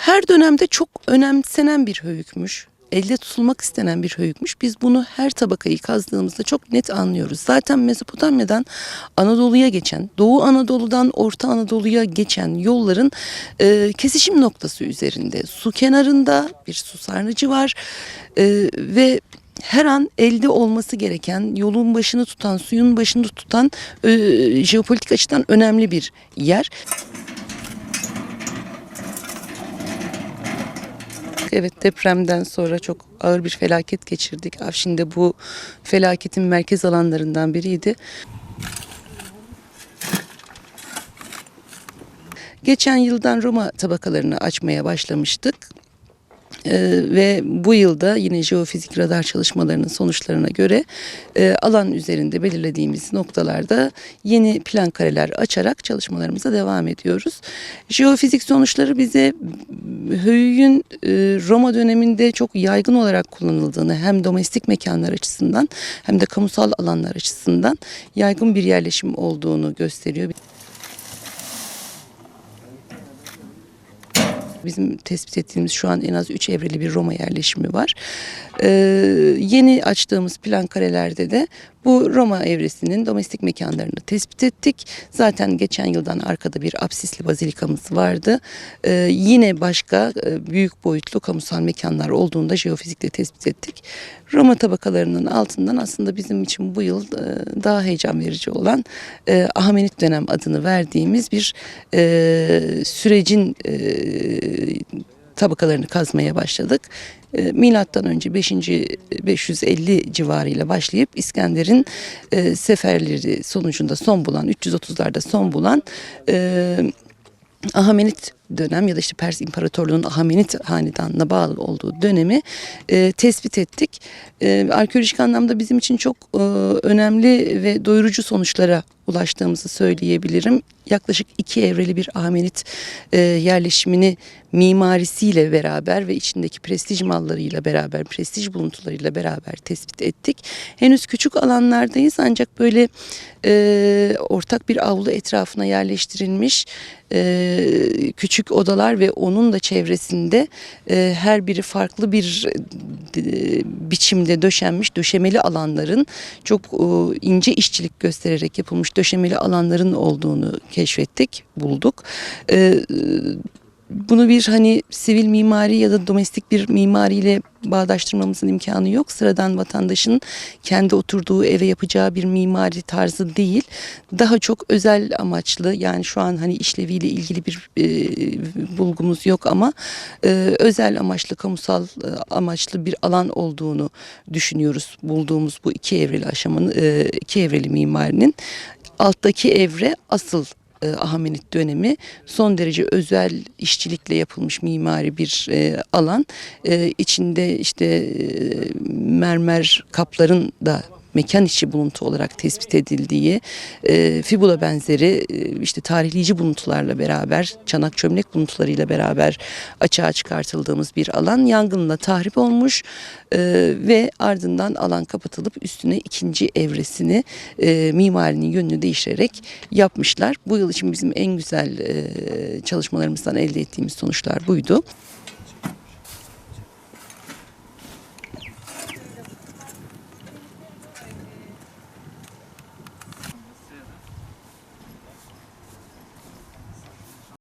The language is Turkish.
Her dönemde çok önemsenen bir höyükmüş. Elde tutulmak istenen bir höyükmüş. Biz bunu her tabakayı kazdığımızda çok net anlıyoruz. Zaten Mezopotamya'dan Anadolu'ya geçen, Doğu Anadolu'dan Orta Anadolu'ya geçen yolların e, kesişim noktası üzerinde. Su kenarında bir su sarnıcı var E, ve her an elde olması gereken, yolun başını tutan, suyun başını tutan e, jeopolitik açıdan önemli bir yer. Evet depremden sonra çok ağır bir felaket geçirdik. Afşin'de bu felaketin merkez alanlarından biriydi. Geçen yıldan Roma tabakalarını açmaya başlamıştık. Ee, ve bu yılda yine jeofizik radar çalışmalarının sonuçlarına göre e, alan üzerinde belirlediğimiz noktalarda yeni plan kareler açarak çalışmalarımıza devam ediyoruz. Jeofizik sonuçları bize höyüğün e, Roma döneminde çok yaygın olarak kullanıldığını hem domestik mekanlar açısından hem de kamusal alanlar açısından yaygın bir yerleşim olduğunu gösteriyor. Bizim tespit ettiğimiz şu an en az 3 evreli bir Roma yerleşimi var. Ee, yeni açtığımız plan karelerde de bu Roma evresinin domestik mekanlarını tespit ettik. Zaten geçen yıldan arkada bir absisli bazilikamız vardı. Ee, yine başka e, büyük boyutlu kamusal mekanlar olduğunda jeofizikle tespit ettik. Roma tabakalarının altından aslında bizim için bu yıl e, daha heyecan verici olan e, Ahamenit dönem adını verdiğimiz bir e, sürecin e, tabakalarını kazmaya başladık. E, Milattan önce 5. 550 civarıyla başlayıp İskender'in e, seferleri sonucunda son bulan 330'larda son bulan e, Ahamenit dönem ya da işte Pers İmparatorluğu'nun Ahamenit hanedanına bağlı olduğu dönemi e, tespit ettik. E, arkeolojik anlamda bizim için çok e, önemli ve doyurucu sonuçlara ulaştığımızı söyleyebilirim. Yaklaşık iki evreli bir Ahamenit e, yerleşimini mimarisiyle beraber ve içindeki prestij mallarıyla beraber, prestij buluntularıyla beraber tespit ettik. Henüz küçük alanlardayız ancak böyle e, ortak bir avlu etrafına yerleştirilmiş e, küçük odalar ve onun da çevresinde e, her biri farklı bir e, biçimde döşenmiş döşemeli alanların çok e, ince işçilik göstererek yapılmış döşemeli alanların olduğunu keşfettik, bulduk. E, bunu bir hani sivil mimari ya da domestik bir mimariyle bağdaştırmamızın imkanı yok. Sıradan vatandaşın kendi oturduğu eve yapacağı bir mimari tarzı değil. Daha çok özel amaçlı yani şu an hani işleviyle ilgili bir e, bulgumuz yok ama e, özel amaçlı kamusal e, amaçlı bir alan olduğunu düşünüyoruz. Bulduğumuz bu iki evreli aşamanın e, iki evreli mimarinin alttaki evre asıl e, Ahamenit dönemi son derece özel işçilikle yapılmış mimari bir e, alan. E, içinde işte e, mermer kapların da mekan içi buluntu olarak tespit edildiği e, fibula benzeri e, işte tarihleyici buluntularla beraber çanak çömlek buluntularıyla beraber açığa çıkartıldığımız bir alan yangınla tahrip olmuş e, ve ardından alan kapatılıp üstüne ikinci evresini e, mimarinin yönünü değiştirerek yapmışlar. Bu yıl için bizim en güzel e, çalışmalarımızdan elde ettiğimiz sonuçlar buydu.